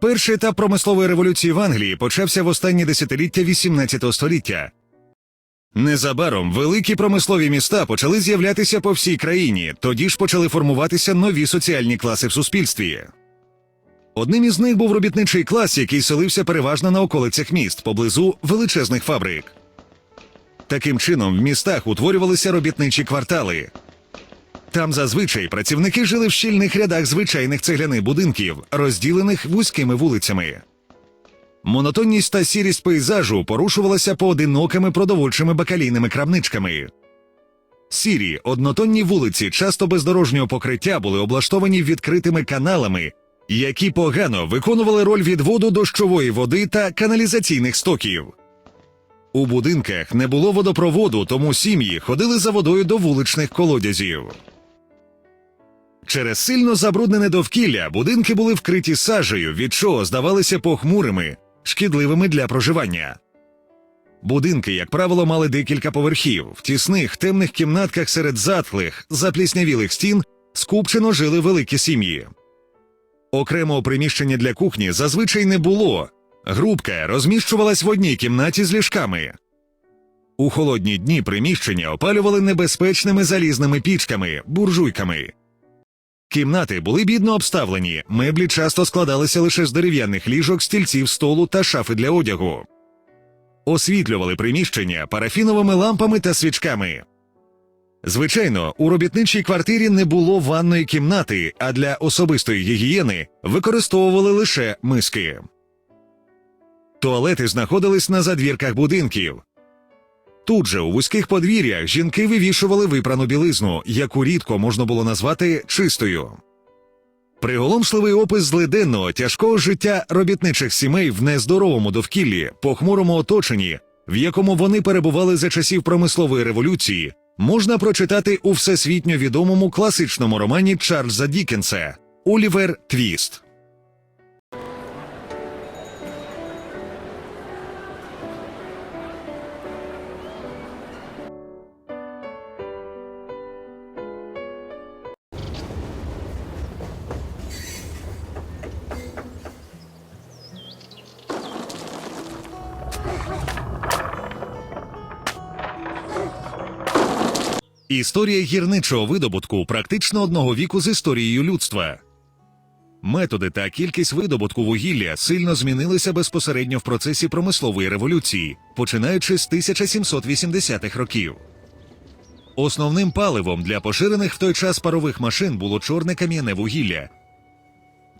Перший етап промислової революції в Англії почався в останні десятиліття XVIII століття. Незабаром великі промислові міста почали з'являтися по всій країні, тоді ж почали формуватися нові соціальні класи в суспільстві. Одним із них був робітничий клас, який селився переважно на околицях міст поблизу величезних фабрик. Таким чином, в містах утворювалися робітничі квартали. Там зазвичай працівники жили в щільних рядах звичайних цегляних будинків, розділених вузькими вулицями. Монотонність та сірість пейзажу порушувалася поодинокими продовольчими бакалійними крамничками. Сірі, однотонні вулиці, часто без дорожнього покриття, були облаштовані відкритими каналами, які погано виконували роль відводу дощової води та каналізаційних стоків. У будинках не було водопроводу, тому сім'ї ходили за водою до вуличних колодязів. Через сильно забруднене довкілля будинки були вкриті сажею, від чого здавалися похмурими, шкідливими для проживання. Будинки, як правило, мали декілька поверхів. В тісних темних кімнатках серед затхлих, запліснявілих стін скупчено жили великі сім'ї. Окремого приміщення для кухні зазвичай не було. Грубка розміщувалась в одній кімнаті з ліжками. У холодні дні приміщення опалювали небезпечними залізними пічками, буржуйками. Кімнати були бідно обставлені, меблі часто складалися лише з дерев'яних ліжок, стільців, столу та шафи для одягу. Освітлювали приміщення парафіновими лампами та свічками. Звичайно, у робітничій квартирі не було ванної кімнати, а для особистої гігієни використовували лише миски. Туалети знаходились на задвірках будинків. Тут же у вузьких подвір'ях жінки вивішували випрану білизну, яку рідко можна було назвати чистою. Приголомшливий опис злиденного тяжкого життя робітничих сімей в нездоровому довкіллі, похмурому оточенні, в якому вони перебували за часів промислової революції, можна прочитати у всесвітньо відомому класичному романі Чарльза Дікенса Олівер Твіст. Історія гірничого видобутку практично одного віку з історією людства. Методи та кількість видобутку вугілля сильно змінилися безпосередньо в процесі промислової революції, починаючи з 1780-х років. Основним паливом для поширених в той час парових машин було чорне кам'яне вугілля.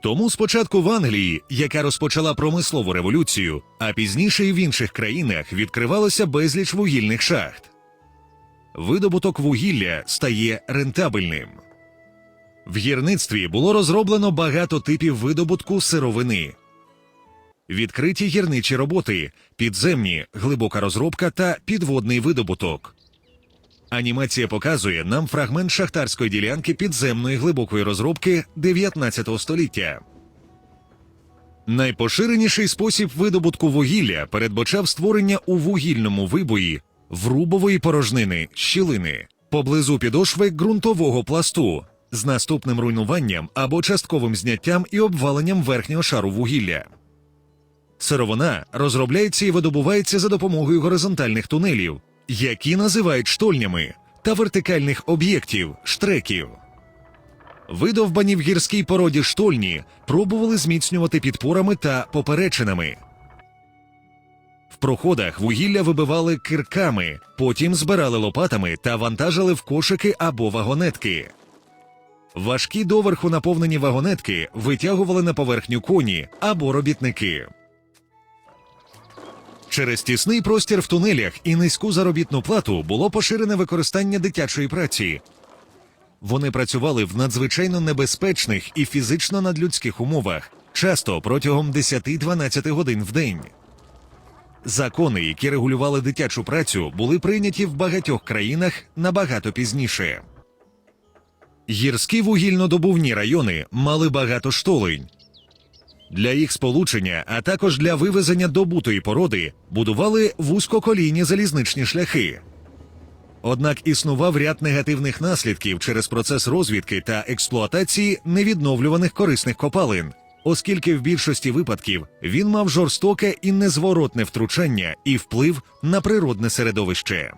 Тому спочатку в Англії, яка розпочала промислову революцію, а пізніше і в інших країнах відкривалося безліч вугільних шахт видобуток вугілля стає рентабельним. В гірництві було розроблено багато типів видобутку сировини. Відкриті гірничі роботи, підземні, глибока розробка та підводний видобуток. Анімація показує нам фрагмент шахтарської ділянки підземної глибокої розробки 19 століття. Найпоширеніший спосіб видобутку вугілля передбачав створення у вугільному вибої врубової порожнини щілини поблизу підошви ґрунтового пласту з наступним руйнуванням або частковим зняттям і обваленням верхнього шару вугілля. Сировина розробляється і видобувається за допомогою горизонтальних тунелів, які називають штольнями, та вертикальних об'єктів штреків. Видовбані в гірській породі штольні пробували зміцнювати підпорами та поперечинами. Проходах вугілля вибивали кирками, потім збирали лопатами та вантажили в кошики або вагонетки. Важкі доверху наповнені вагонетки витягували на поверхню коні або робітники. Через тісний простір в тунелях і низьку заробітну плату було поширене використання дитячої праці. Вони працювали в надзвичайно небезпечних і фізично надлюдських умовах, часто протягом 10-12 годин в день. Закони, які регулювали дитячу працю, були прийняті в багатьох країнах набагато пізніше. Гірські вугільнодобувні райони мали багато штолень. Для їх сполучення, а також для вивезення добутої породи, будували вузькоколійні залізничні шляхи. Однак існував ряд негативних наслідків через процес розвідки та експлуатації невідновлюваних корисних копалин, оскільки в більшості випадків він мав жорстоке і незворотне втручання і вплив на природне середовище.